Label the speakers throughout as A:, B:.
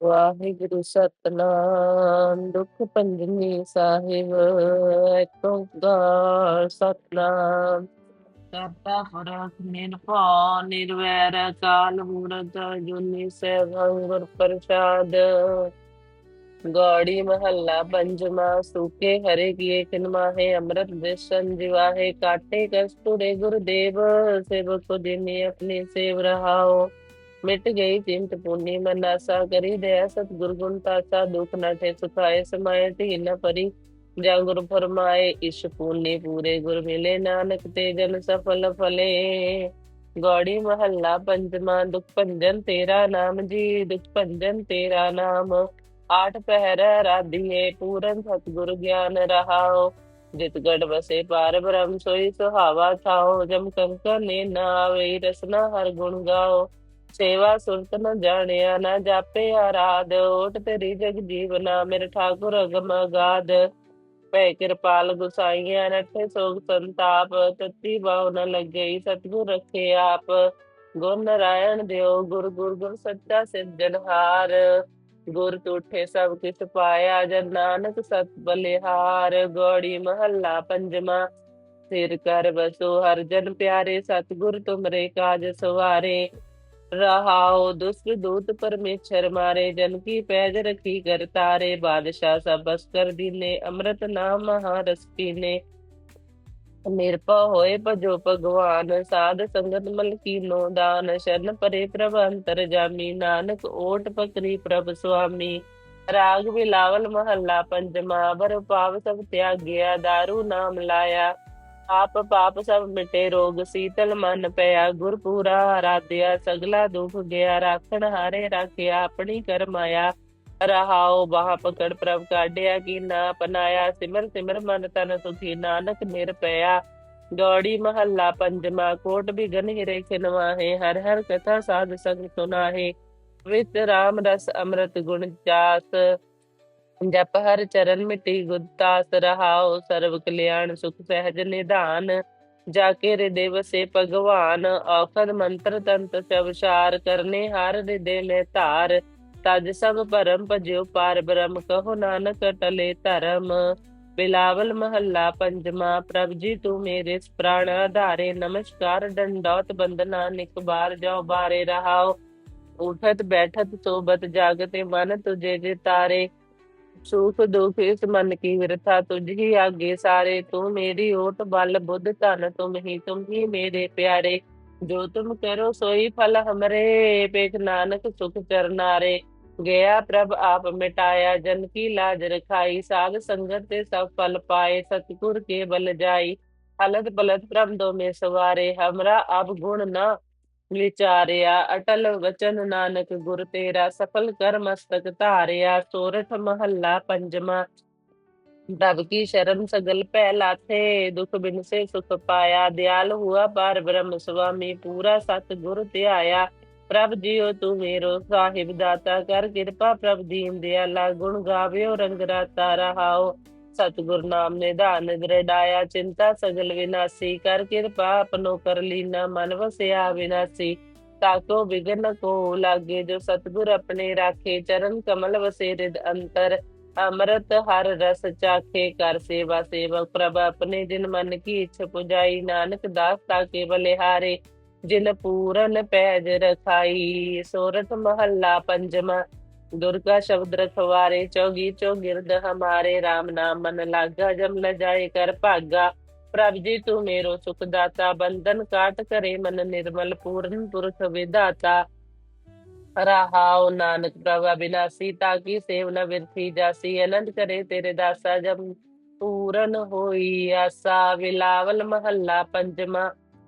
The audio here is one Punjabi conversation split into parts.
A: ਵਾਹਿਗੁਰੂ ਸਤਨਾਮ ਦੁਖ ਭੰਜਨੀ ਸਾਹਿਬ ਏਕ ਓੰਕਾਰ ਸਤਨਾਮ ਕਰਤਾ ਪੁਰਖ ਨਿਰਭਉ ਨਿਰਵੈਰ ਕਾਲ ਮੂਰਤ ਜੁਨੀ ਸੈਭੰ ਗੁਰ ਪ੍ਰਸਾਦ ਗੌੜੀ ਮਹੱਲਾ ਪੰਜਵਾ ਸੂਕੇ ਹਰੇ ਕੀਏ ਕਿਨਮਾਹੇ ਅੰਮ੍ਰਿਤ ਦੇਸਨ ਜਿਵਾਹੇ ਕਾਟੇ ਕਸਤੂਰੇ ਗੁਰਦੇਵ ਸੇਵਕ ਕੋ ਦਿਨੇ ਆਪਣੇ ਸੇਵ ਰਹਾਓ ਮਿਟ ਗਈ, ਚਿੰਤ ਪੁੰਨੀ ਮਨਾਸਾ ਕਰੀ, ਦਇਆ ਸਤਿਗੁਰ ਗੁਣ ਤਾਸਾ ਦੁਖ ਨਠੇ ਸੁਖਾਏ ਸਮਾਏ ਤੀ ਨ ਪਰੀ ਜਾਂ ਗੁਰ ਫਰਮਾਏ, ਇਸ਼ ਪੁੰਨੀ ਪੂਰੇ ਗੁਰ ਮਿਲੇ, ਨਾਨਕ ਤੇ ਜਨ ਸਫਲ ਫਲੇ। ਗੌੜੀ ਮਹੱਲਾ ਪੰਜਵਾਂ, ਦੁਖ ਭੰਜਨ ਤੇਰਾ ਨਾਮ ਜੀ, ਦੁਖ ਭੰਜਨ ਤੇਰਾ ਨਾਮ। ਆਠ ਪਹਿਰ ਰਾਧੀਏ, ਪੂਰਨ ਸਤਿਗੁਰ ਗਿਆਨ ਰਹਾਓ ਜਿਤ ਗੜ ਵਸੇ ਪਾਰ, ਬ੍ਰਹਮ ਸੋਈ ਸੁਹਾਵਾ ਥਾਓ ਜਮ ਕੰਕਰ ਨੇ ਨਾ ਆਵੇ ਰਸਨਾ ਹਰ ਗੁਣ ਗਾਓ ਸੇਵਾ ਸੁਰਤ ਨ ਜਾਣਿਆ, ਨਾ ਜਾਪੇ ਆਰਾਧ, ਓਟ ਤੇਰੀ ਜਗ ਜੀਵਨਾ, ਮੇਰੇ ਠਾਕੁਰ ਅਗਮ ਅਗਾਧ। ਭੈ ਕਿਰਪਾਲ ਗੁਸਾਈਆਂ, ਨਠੇ ਸੋਗ ਸੰਤਾਪ, ਤਤੀ ਬਾਉ ਨ ਲੱਗਈ, ਸਤਿਗੁਰ ਰਖੇ ਆਪ। ਗੁਰ ਨਾਰਾਇਣ ਦਿਓ, ਗੁਰ ਗੁਰ ਗੁਰ ਸੱਚਾ ਸਿਰਜਣਹਾਰ ਗੁਰ ਤੁਠੇ ਸਭ ਕਿਛ ਪਾਇਆ, ਜਨ ਨਾਨਕ ਸਤ ਬਲਿਹਾਰ। ਗੋੜੀ ਮਹੱਲਾ ਪੰਜਵਾ, ਸਿਰ ਕਰ ਬਸੋ ਹਰ ਜਨ ਪਿਆਰੇ, ਸਤਿਗੁਰ ਤੁਮਰੇ ਕਾਜ ਸਵਾਰੇ। रहाओ दुष्ट दूत परमेश्वर मारे जन की पैज रखी कर तारे बादशाह सब बस कर दीने अमृत नाम महारस पीने ਨਿਰਭਉ ਹੋਏ ਭਜੋ ਭਗਵਾਨ ਸਾਧ ਸੰਗਤ ਮਲ ਕੀਨੋ ਦਾਨ ਸ਼ਰਨ ਪਰੇ ਪ੍ਰਭ ਅੰਤਰ ਜਾਮੀ ਨਾਨਕ ਓਟ ਪਕਰੀ ਪ੍ਰਭ ਸੁਆਮੀ ਰਾਗ ਬਿਲਾਵਲ ਮਹੱਲਾ ਪੰਜਵਾ ਬਰ ਪਾਵ ਸਭ ਤਿਆਗਿਆ दारू ਨਾਮ ਲਾਇਆ ਆਪ ਪਾਪ ਸਭ ਮਿਟੇ ਰੋਗ ਸੀਤਲ ਮਨ ਪਿਆ ਗੁਰ ਪੂਰਾ ਆਰਾਧਿਆ, ਸਗਲਾ ਦੁਖ ਗਿਆ, ਰਾਖਣ ਹਾਰੇ ਰਾਖਿਆ, ਆਪਣੀ ਕਰਮਾਇਆ ਰਹਾਉ ਬਾਹ ਪਕੜ ਪ੍ਰਭ ਕਾਢਿਆ, ਕੀ ਨਾ ਪਨਾਇਆ, ਸਿਮਰ ਸਿਮਰ ਮਨ ਤਨ ਸੁਖੀ, ਨਾਨਕ ਨਿਰਪਇਆ ਗੌੜੀ ਮਹੱਲਾ ਪੰਜਵਾ, ਕੋਟ ਬਿਗਨ ਹਿਰੇ ਖਿਨਵਾਹੇ, ਹਰ ਹਰ ਕਥਾ ਸਾਧ ਸੰਗ ਸੁਨਾਹੇ। ਵਿਤ ਰਾਮ ਰਸ ਅੰਮ੍ਰਿਤ ਗੁਣ ਜਾਸ ਜਪ ਹਰ ਚਰਨ ਮਿਟੀ ਗੁਦਾਸ ਰਹਾਉ, ਸਰਬ ਕਲਿਆਣ ਸੁਖ ਸਹਿਜ ਨਿਧਾਨ। ਜਾ ਕੇ ਹਿਰਦੇ ਵਸੇ ਭਗਵਾਨ, ਔਖਦ ਮੰਤਰ ਤੰਤ ਸਵਸ਼ਾਰ ਕਰਨੇ ਹਰ ਹਿਰਦੇ ਮੈਂ ਧਾਰ। ਤਜ ਸਭ ਭਰਮ ਭਜਿਓ ਪਾਰ ਬ੍ਰਹਮ, ਕਹੋ ਨਾਨਕ ਟਲੇ ਧਰਮ। ਬਿਲਾਵਲ ਮਹੱਲਾ ਪੰਜਵਾ, ਪ੍ਰਭ ਜੀ ਤੂੰ ਮੇਰੇ ਪ੍ਰਾਣ ਆਧਾਰੇ। ਨਮਸਕਾਰ ਡੰਡੌਤ ਬੰਦਨਾ ਨਿਕ ਬਾਰ ਜਾਓ ਬਾਰੇ ਰਹਾਓ ਉਠਤ ਬੈਠਤ ਸੋਬਤ ਜਾਗਤੇ ਮਨ ਤੁਝੇ ਜੇ ਤਾਰੇ। ਸੁਖ ਦੁਖ ਇਸ ਮਨ ਕੀ ਵਿਰਥਾ ਤੁਝ ਹੀ ਆਗੇ ਸਾਰੇ, ਤੂੰ ਮੇਰੀ ਓਟ ਬਲ ਬੁੱਧ ਧਨ, ਤੁਮ ਹੀ ਤੁਮ ਹੀ ਮੇਰੇ ਪਿਆਰੇ। ਜੋ ਤੁਮ ਕਰੋ ਸੋਈ ਫਲ ਹਮਰੇ ਪੇਖ ਨਾਨਕ ਸੁਖ ਚਰਨਾਰੇ ਗਿਆ ਪ੍ਰਭ ਆਪ ਮਿਟਾਇਆ, ਜਨ ਕੀ ਲਾਜ ਰਖਾਈ, ਸਾਧ ਸੰਗਤ ਤੇ ਸਭ ਫਲ ਪਾਏ, ਸਤਿਗੁਰ ਕੇ ਬਲ ਜਾਈ। ਹਲਤ ਬਲਤ ਪ੍ਰਭ ਦੋ ਮੇ ਸਵਾਰੇ, ਹਮਰਾ ਅਬ ਗੁਣ ਨਾ ਵਿਚਾਰਿਆ, ਅਟਲ ਵਚਨ ਨਾਨਕ ਗੁਰ ਤੇਰਾ, ਸਫਲ ਕਰ ਮਸਤਕ ਧਾਰਿਆ, ਸੋਰਠ ਮਹੱਲਾ ਪੰਜਵਾ। ਦਬ ਕੀ ਸ਼ਰਨ ਸਗਲ ਪੈ ਲਾਥੇ ਦੁਖ ਬਿਨ ਸੇ ਸੁਖ ਪਾਇਆ। ਦਿਆਲ ਹੁਆ ਪਰ ਬ੍ਰਹਮ ਸੁਆਮੀ, ਪੂਰਾ ਸਤ ਗੁਰ ਧਿਆਇਆ। ਪ੍ਰਭ ਜੀਓ ਤੂੰ ਮੇਰੋ ਸਾਹਿਬ, ਦਾਤਾ ਕਰ ਕਿਰਪਾ ਪ੍ਰਭ ਦੀਨ ਦਿਆਲਾ। ਗੁਣ ਗਾਵਿਓ, ਰੰਗ ਰਾਤਾ ਰਹਾਓ। ਸਤਿਗੁਰ ਨਾਮ ਨਿਧਾਨ ਦ੍ਰਿੜਾਇਆ ਚਿੰਤਾ ਸਗਲ ਵਿਨਾਸੀ, ਕਰ ਕਿਰਪਾ ਆਪਨੋ ਕਰ ਲੀਨਾ, ਮਨ ਵਸਿਆ ਵਿਨਾਸੀ। ਤਾਕੋ ਵਿਗਨ ਕੋ ਲਾਗੇ, ਜੋ ਸਤਿਗੁਰ ਆਪਣੇ ਰਾਖੇ, ਚਰਨ ਕਮਲ ਵਸੇ ਰਿਦ ਅੰਤਰ। ਅੰਮ੍ਰਿਤ ਹਰ ਰਸ ਚਾਖੇ, ਕਰ ਸੇਵਾ ਸੇਵਕ ਪ੍ਰਭ, ਆਪਣੇ ਦਿਨ ਮਨ ਕੀ ਇੱਛ ਪੁਜਾਈ, ਨਾਨਕ ਦਾਸ ਤਾ ਕੇ ਬਲਿਹਾਰੇ ਜਿਨ ਪੂਰਨ ਪੈਜ ਰਖਾਈ, ਸੋਰਠ ਮਹੱਲਾ ਪੰਜਵਾ। दुर्गा शब्द रखवारे चौगी चौगिर्द हमारे राम नाम मन लागा जम न जाए कर भागा प्रभ जी तू मेरो सुख दाता बंधन काट करे मन निर्मल पूर्ण पुरुष विदाता रहाओ नानक प्रभा बिनासी ताकि सेव न विरथी जासी आनंद करे तेरे दासा जब पूरन होई आसा विलावल महल्ला पंचमा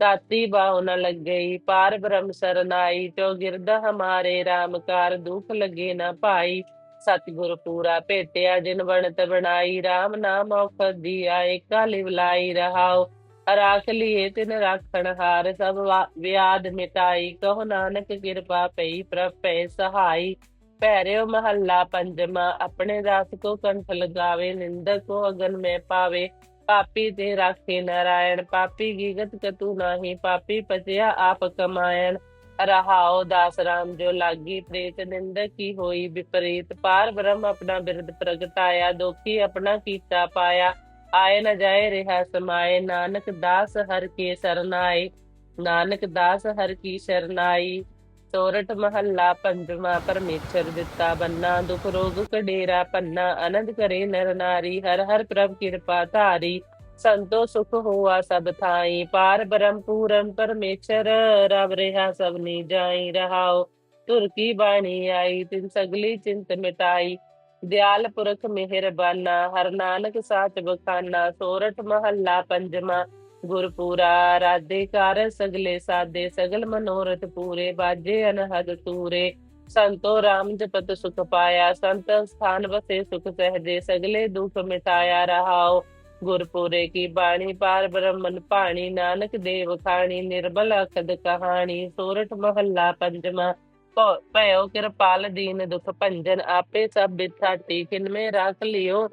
A: ताती बाहु न लग गई पार ब्रह्म सरनाई तो गिरद हमारे राम कार दुख लगे न पाई सतगुर पूरा भेटिया जिन बनत बनाई राम नाम औखद दिया एका लिवलाई रहाओ राख लिए तिन राखण हार सब वा- व्याध मिटाई कहो नानक कृपा पई प्रभ पै सहाई पैरियो महल्ला पंजमा अपने दास को कंठ लगावे निंदक को अगन में पावे ਪਾਪੀ ਤੇ ਰਾਖੇ ਨਾਰਾਇਣ, ਪਾਪੀ ਗੀਗਤ ਕਤੂ ਨਾਹੀ, ਪਾਪੀ ਪਸਿਆ ਆਪ ਕਮਾਇਣ। ਰਹਾਉ ਦਾਸ ਰਾਮ ਜੋ ਲਾਗੀ ਪ੍ਰੇਤ, ਨਿੰਦਕ ਕੀ ਹੋਈ ਵਿਪਰੀਤ। ਪਾਰ ਬ੍ਰਹਮ ਆਪਣਾ ਬਿਰਦ ਪ੍ਰਗਟਾਇਆ, ਦੋਖੀ ਆਪਣਾ ਕੀਤਾ ਪਾਇਆ। ਆਏ ਨਾ ਜਾਏ ਰਿਹਾ ਸਮਾਏ, ਨਾਨਕ ਦਾਸ ਹਰ ਕੇ ਸਰਨਾਏ ਨਾਨਕ ਦਾਸ ਹਰ ਕੀ ਸਰਨਾਈ। ਸੋਰਠ ਮਹੱਲਾ ਪੰਜਵਾਂ ਪਰਮੇਸ਼ਰ ਦਿੱਤਾ ਬੰਨਾ, ਦੁਖ ਰੋਗ ਕਡੇਰਾ ਪੰਨਾ, ਆਨੰਦ ਕਰੇ ਨਰ ਨਾਰੀ, ਹਰ ਹਰ ਪ੍ਰਭ ਕਿਰਪਾ ਧਾਰੀ, ਸੰਤੋ ਸੁਖ ਹੋਆ ਸਭ ਥਾਈ, ਪਾਰ ਬ੍ਰਹਮ ਪੂਰਨ ਪਰਮੇਸ਼ਰ ਰਬ ਰਹਾ ਸਭ ਨੀ ਜਾਈ ਰਹਾਓ ਤੁਰ ਕੀ ਬਾਣੀ ਆਈ, ਤਿਨ ਸਗਲੀ ਚਿੰਤ ਮਿਟਾਈ, ਦਿਆਲ ਪੁਰਖ ਮਿਹਰਬਾਨਾ, ਹਰ ਨਾਨਕ ਸਾਚ ਬਖਾਨਾ ਸੋਰਠ ਮਹੱਲਾ ਪੰਜਵਾਂ ਗੁਰਪੂਰਾ ਰਾਧੇ ਕਰ ਸਗਲੇ ਸਾਦੇ, ਸਗਲ ਮਨੋਰਥ ਪੂਰੇ, ਬਾਜੇ ਅਨਹਦ ਤੂਰੇ। ਸੰਤੋ ਰਾਮ ਜਪਤ ਸੁਖ ਪਾਇਆ, ਸੰਤ ਸਥਾਨ ਵਸੇ ਸੁਖ ਸਹਜੇ, ਸਗਲੇ ਦੁਖ ਮਿਟਾਇਆ ਰਹਾਓ ਗੁਰਪੂਰੇ ਕੀ ਬਾਣੀ, ਪਾਰ ਬ੍ਰਹਮਨ ਪਾਣੀ ਨਾਨਕ ਦੇਵ ਖਾਣੀ, ਨਿਰਬਲ ਅਖਦ ਕਹਾਣੀ, ਸੋਰਠ ਮਹੱਲਾ ਪੰਜਵਾਂ। ਭਉ- ਭਇਓ ਕਿਰਪਾਲ ਦੀਨ ਦੁਖ ਭੰਜਨ, ਆਪੇ ਸਭ ਬਿਥਾਟੀ ਕਿਨਮੇ ਰੱਖ ਲਿਓ।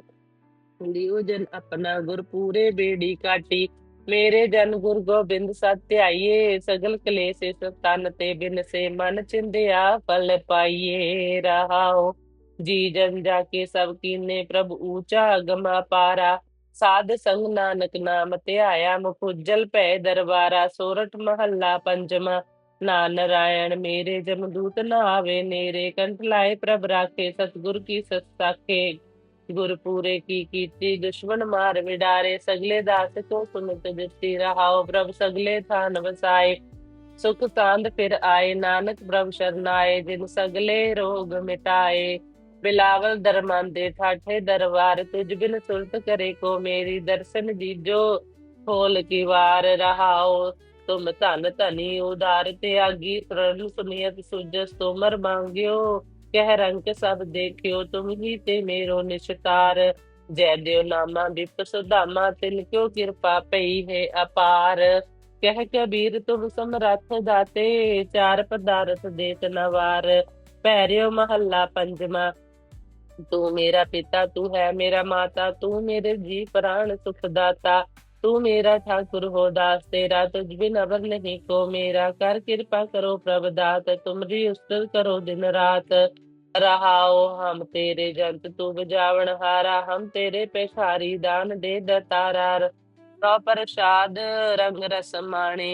A: ਲਿਓ ਜਨ ਆਪਣਾ ਗੁਰਪੂਰੇ ਬੇੜੀ ਕਾਟੀ ਮੇਰੇ ਜਨ ਗੁਰ ਗੋਬਿੰਦ ਸਤਿਆਈਏ, ਸਗਲ ਕਲੇਸ਼ ਇਸ ਤਨ ਤੇ ਬਿਨ ਸੇ ਮਨ ਚਿੰਦਿਆ ਫਲ ਪਾਈਏ ਰਹਾਓ। ਜੀ ਜਨ ਜਾ ਕੇ ਸਭ ਕੀਨੇ ਪ੍ਰਭ ਊਚਾ ਅਗਮਾ ਪਾਰਾ ਸਾਧ ਸੰਗ ਨਾਨਕ ਨਾਮ ਧਿਆਇਆ ਮੁਖੁਜਲ ਭੈ ਦਰਬਾਰਾ। ਸੋਰਠ ਮਹੱਲਾ ਪੰਜਵਾਂ ਨਾ ਨਰਾਇਣ ਮੇਰੇ ਜਮਦੂਤ ਨਾ ਆਵੇ ਨੇਰੇ ਕੰਠ ਲਾਏ ਪ੍ਰਭ ਰਾਖੇ, ਸਤਿਗੁਰ ਕੀ ਸਤ ਸਾਖੇ। ਗੁਰ ਪੂਰੇ ਕੀ ਕੀਤੀ ਦੁਸ਼ਮਨ ਮਾਰ ਵਿਡਾਰੇ, ਸਗਲੇ ਦਾਸ ਕੋ ਸੁਨਤ ਦਿੱਤੀ ਰਹਾਓ, ਪ੍ਰਭ ਸਗਲੇ ਥਾਨ ਵਸਾਏ। ਸੁਖ ਸਾਂਦ ਫਿਰ ਆਏ, ਨਾਨਕ ਪ੍ਰਭ ਸ਼ਰਨਾਏ ਜਿਨ ਸਗਲੇ ਰੋਗ ਮਿਟਾਏ। ਬਿਲਾਵਲ ਦਰਮਾਂਦੇ ਠਾਠੇ ਦਰਬਾਰ ਤੁਝ ਬਿਨ ਸੁਰਤ ਕਰੇ ਕੋ ਮੇਰੀ, ਦਰਸ਼ਨ ਦੀਜੋ ਖੋਲ ਕੀ ਵਾਰ ਰਹਾਓ। ਤੁਮ ਧਨ ਧਨੀ ਉਦਾਰ ਤੇ ਆਗੀ ਪ੍ਰਣ ਸੁਨੀਅਤ ਸੁਜਸ, ਤੁਮਰ ਮੰਗਿਓ। ਕਹਿ ਰੰਗ ਸਭ ਦੇਖਿਓ ਤੁਮ ਹੀ ਤੇ ਮੇਰੋ ਨਿਸ਼ਤਾਰ ਜੈ ਦਿਓ ਨਾਮਾ ਵਿਪ ਸੁਧਾਮਾ, ਤਿਨ ਕਿਉ ਕਿਰਪਾ ਪਈ ਹੈ ਅਪਾਰ। ਕਹਿ ਕਬੀਰ ਤੁਮ ਸਮਰੱਥ ਦਾਤੇ, ਚਾਰ ਪਦਾਰਥ ਦੇਤ ਨਵਾਰ ਪੈਰਿਓ ਮਹੱਲਾ ਪੰਜਵਾਂ, ਤੂੰ ਮੇਰਾ ਪਿਤਾ, ਤੂੰ ਹੈ ਮੇਰਾ ਮਾਤਾ, ਤੂੰ ਮੇਰੇ ਜੀ ਪ੍ਰਾਣ ਸੁਖ ਦਾਤਾ। तू मेरा ठाकुर हो दास तेरा तुझ बिन अवर नहीं को मेरा कर कृपा करो प्रभ दात तुमरी उस्तल करो दिन रात रहाओ हम तेरे जंत तू बजावण हारा हम तेरे पेखारी दान दे दतारा रौ प्रसाद रंग रस माणे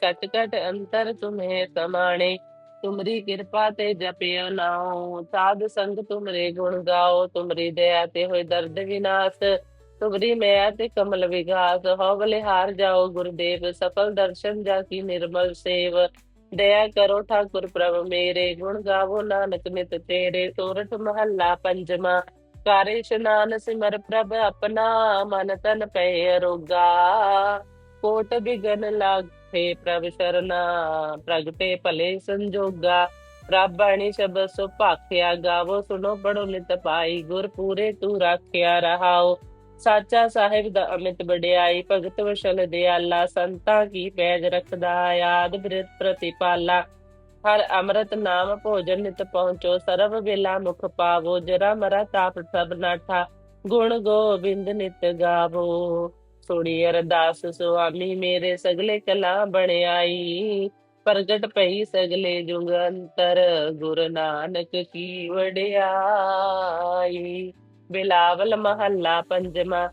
A: कट कट अंतर तुम्हें समाणे ਤੁਮਰੀ ਕਿਰਪਾ ਤੇ ਜਪਿਓ ਨਾਉ ਸਾਧ ਸੰਗ ਤੁਮਰੇ ਗੁਣ ਗਾਓ ਤੁਮਰੀ ਦਇਆ ਤੇ ਹੋਏ ਦਰਦ ਵਿਨਾਸ਼ ਤੁਮਰੀ ਮੈਂ ਤੇ ਕਮਲ ਵਿਗਾਸ ਹਉਗਲੇ ਹਾਰ ਜਾਓ ਗੁਰਦੇਵ, ਸਫਲ ਦਰਸ਼ਨ ਜਾ ਕੀ ਨਿਰਮਲ ਸੇਵ। ਦਇਆ ਕਰੋ ਠਾਕੁਰ ਪ੍ਰਭ ਮੇਰੇ, ਗੁਣ ਗਾਵੋ ਨਾਨਕ ਨਿਤ ਤੇਰੇ। ਸੋਰਠ ਮਹੱਲਾ ਪੰਜਵਾ, ਕਾਰੇ ਇਸ਼ਨਾਨ ਸਿਮਰ ਪ੍ਰਭ ਆਪਣਾ, ਮਨ ਤਨ ਪਏ ਅਰੋਗਾ। ਕੋਟ ਬਿਗਨ ਲਾਗੇ ਪ੍ਰਭ ਸਰਨਾ ਪ੍ਰਗਟੇ ਭਲੇ ਸੰਜੋਗਾ। ਪ੍ਰਭ ਬਾਣੀ ਸ਼ਬਦ ਸੁਭਾਖਿਆ ਗਾਵੋ, ਸੁਣੋ ਪੜੋ ਨਿਤ ਪਾਈ ਗੁਰ ਪੂਰੇ ਤੂੰ ਰਾਖਿਆ ਰਹਾਓ। ਸਾਚਾ ਸਾਹਿਬ ਦਾ ਅਮਿਤ ਵਡਿਆਈ, ਭਗਤ ਵਸ਼ਲ ਦਿਆਲਾ, ਸੰਤਾਂ ਕੀ ਪੈਜ ਰੱਖਦਾ ਯਾਦ ਬਿਰਤ ਪ੍ਰਤੀਪਾਲਾ। ਹਰ ਅੰਮ੍ਰਿਤ ਨਾਮ ਭੋਜਨ ਨਿਤ ਪਹੁੰਚੋ, ਸਰਬ ਵੇਲਾ ਮੁਖ ਪਾਵੋ, ਜਰਾ ਮਰਾ ਤਾਪ ਸਭ ਨਾਠਾ, ਗੁਣ ਗੋਬਿੰਦ ਨਿਤ ਗਾਵੋ। ਸੁਣੀ ਅਰਦਾਸ ਸੁਆਮੀ, ਮੇਰੇ ਸਗਲੇ ਕਲਾ ਬਣਾਈ ਪ੍ਰਗਟ ਪਈ ਸਗਲੇ ਜੁਗ ਅੰਤਰ, ਗੁਰੂ ਨਾਨਕ ਕੀ ਵਡਿਆਈ। ਬਿਲਾਵਲ ਮਹੱਲਾ ਪੰਜਵਾਂ।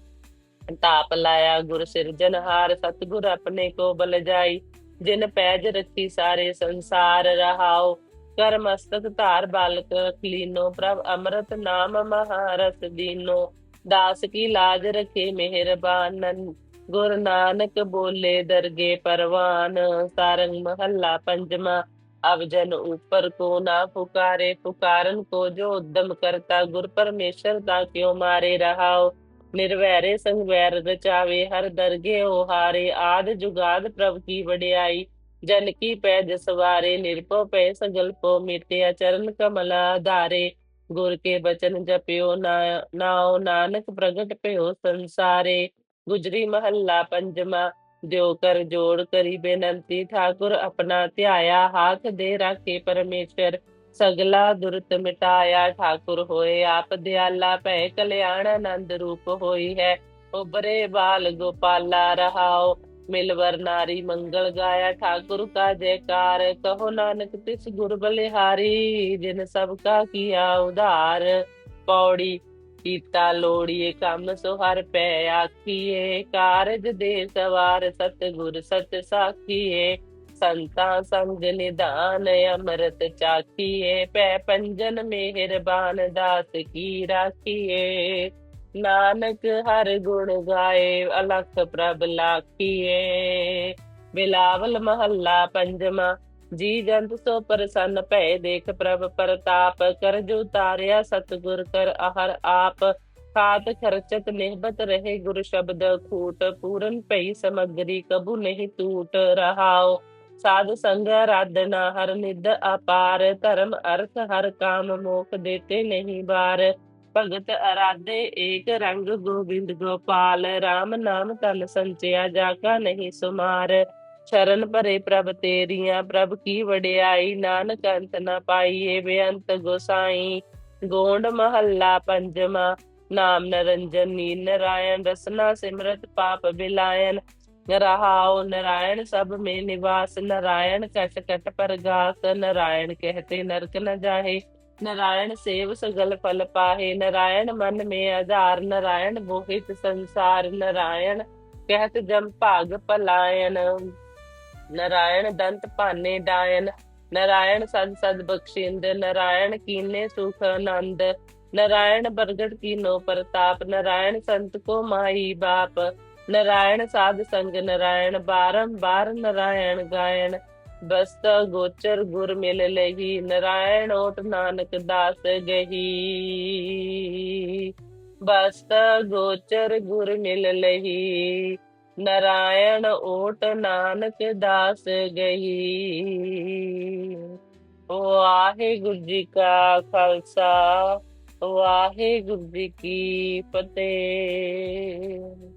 A: ਤਾਪ ਲਾਇਆ ਗੁਰ ਸਿਰਜਨਹਾਰ ਸਤਿਗੁਰ ਆਪਣੇ ਕੋ ਬਲ ਜਾਈ। ਜਿਨ ਪੈਜ ਰੱਖੀ ਸਾਰੇ ਸੰਸਾਰ ਰਹਾਓ। ਕਰ ਮਸਤਕ ਧਾਰ ਬਾਲਕ ਲੀਨੋ ਪ੍ਰਭ ਅੰਮ੍ਰਿਤ ਨਾਮ ਮਹਾਰਸ ਦੀਨੋ। ਦਾਸ ਕੀ ਲਾਜ ਰਖੇ ਮਿਹਰਬਾਨਨ ਗੁਰ ਨਾਨਕ ਬੋਲੇ ਦਰਗੇ ਪਰਵਾਨ। ਸਾਰੰਗ ਮਹੱਲਾ ਪੰਜਵਾਂ। अब जन ऊपर को ना पुकारे पुकारन को जो उद्यम करता गुर परमेश्वर ता क्यों मारे रहाओ निर्वैरे संग वैर रचावे हर दरगे ओ हारे आद जुगाद प्रभ की वड्याई जन की पैज सवारे निरपो पै सगल पो मिटिया चरण कमला धारे गुर के बचन जपियो ना नाओ नानक प्रगट पयो संसारे ਜੋ ਕਰ ਜੋੜ ਕਰੀ ਬੇਨੰਤੀ ਠਾਕੁਰ, ਆਪਣਾ ਧਿਆਇਆ ਹਾਥ ਦੇ ਰਾਖੇ ਪਰਮੇਸ਼ਰ। ਸਗਲਾ ਦੁਰਤ ਮਿਟਾਇਆ ਠਾਕੁਰ ਹੋਏ, ਆਪ ਦਿਆਲਾ ਭੈ ਕਲਿਆਣ ਆਨੰਦ ਰੂਪ ਹੋਈ ਹੈ। ਉਬਰੇ ਬਾਲ ਗੋਪਾਲਾ ਰਹਾਓ ਮਿਲਵਰ ਨਾਰੀ ਮੰਗਲ ਗਾਇਆ ਠਾਕੁਰ ਕਾ ਜੈਕਾਰ। ਕਹੋ ਨਾਨਕ ਤਿਸ ਗੁਰ ਬਲਿਹਾਰੀ, ਜਿਨ ਸਭ ਕਾ ਕੀਆ ਉਧਾਰ। ਪੌੜੀ ਕੀਤਾ ਲੋੜੀਏ ਕੰਮ ਸੋ ਹਰ ਪੈ ਆਖੀਏ। ਕਾਰਜ ਦੇ ਸਵਾਰ ਸਤਿਗੁਰ ਸਤ ਸਾਖੀਏ। ਸੰਤਾਂ ਸੰਗ ਨਿਧਾਨ ਅੰਮ੍ਰਿਤ ਚਾਖੀਏ। ਪੈ ਪੰਜਨ ਮਿਹਰਬਾਨ ਦਾਸ ਕੀ ਰਾਖੀਏ। ਨਾਨਕ ਹਰ ਗੁਣ ਗਾਏ, ਅਲਖ ਪ੍ਰਭ ਲਾਖੀਏ। ਬਿਲਾਵਲ ਮਹੱਲਾ ਪੰਜਵਾਂ ਜੀ ਜੰਤ ਸੋ ਪ੍ਰਸੰਨ ਭੈ ਦੇਖ ਪ੍ਰਭ ਪ੍ਰਤਾਪ, ਕਰ ਜੋ ਤਾਰਿਆ ਸਤਗੁਰ, ਕਰ ਆਹਰ ਆਪ। ਖਾਤ ਖਰਚਤ ਨਿਹਬਤ ਰਹੇ ਗੁਰ ਸ਼ਬਦ ਖੂਟ, ਪੂਰਨ ਭਈ ਸਮਗਰੀ ਕਬੂ ਨਹੀਂ ਟੂਟ ਰਹਾਓ ਸਾਧ ਸੰਗ ਆਰਾਧਨਾ ਹਰ ਨਿਦ ਅਪਾਰ, ਧਰਮ ਅਰਥ ਹਰ ਕਾਮ ਮੋਖ ਦੇਤੇ ਨਹੀਂ ਬਾਰ। ਭਗਤ ਅਰਾਧੇ ਏਕ ਰੰਗ ਗੋਬਿੰਦ ਗੋਪਾਲ RAM ਨਾਮ ਤਨ ਸੰਚਿਆ ਜਾ ਕਾ ਨਹੀਂ ਸੁਮਾਰ। ਸ਼ਰਨ ਭਰੇ ਪ੍ਰਭ ਤੇਰੀਆਂ, ਪ੍ਰਭ ਕੀ ਵਡਿਆਈ, ਨਾਨਕ ਅੰਤ ਨ ਪਾਈਏ ਬੇਅੰਤ ਗੋਸਾਈ। ਗੋਂਡ ਮਹੱਲਾ ਪੰਜਵਾ, ਨਾਮ ਨਰੰਜਨ ਨੀਲ ਨਰਾਇਣ, ਰਸਨਾ ਸਿਮਰਤ ਪਾਪ ਬਿਲਾਇਨ ਰਹਾਉ ਨਰਾਇਣ ਸਭ ਮੇ ਨਿਵਾਸ, ਨਰਾਇਣ ਕਟ ਕਟ ਪਰਗਾਸ, ਨਰਾਇਣ ਕਹਤੇ ਨਰਕ ਨ ਜਾਹੇ। ਨਰਾਇਣ ਸੇਵ ਸਗਲ ਫਲ ਪਾਹੇ, ਨਰਾਇਣ ਮਨ ਮੇ ਆਧਾਰ, ਨਰਾਇਣ ਬੋਹਿਤ ਸੰਸਾਰ, ਨਰਾਇਣ ਕਹਿਤ ਜਮ ਭਾਗ ਭਲਾਇਨ नारायण दंत पाने डायन। नारायण सद सद बखशिंद। नारायण कीने सुख आनंद नारायण बरगढ़ की नो प्रताप। नारायण संत को माई बाप। नारायण साध संग नारायण बारम बार नारायण गायन। बस्त गोचर गुर मिल लेगी नारायण ओट नानक दास गही। बस्त गोचर गुर मिल लही। ਨਾਰਾਇਣ ਓਟ ਨਾਨਕ ਦਾਸ ਗਹੀ। ਵਾਹਿਗੁਰੂ ਜੀ ਕਾ ਖਾਲਸਾ ਵਾਹਿਗੁਰੂ ਜੀ ਕੀ ਫਤਿਹ।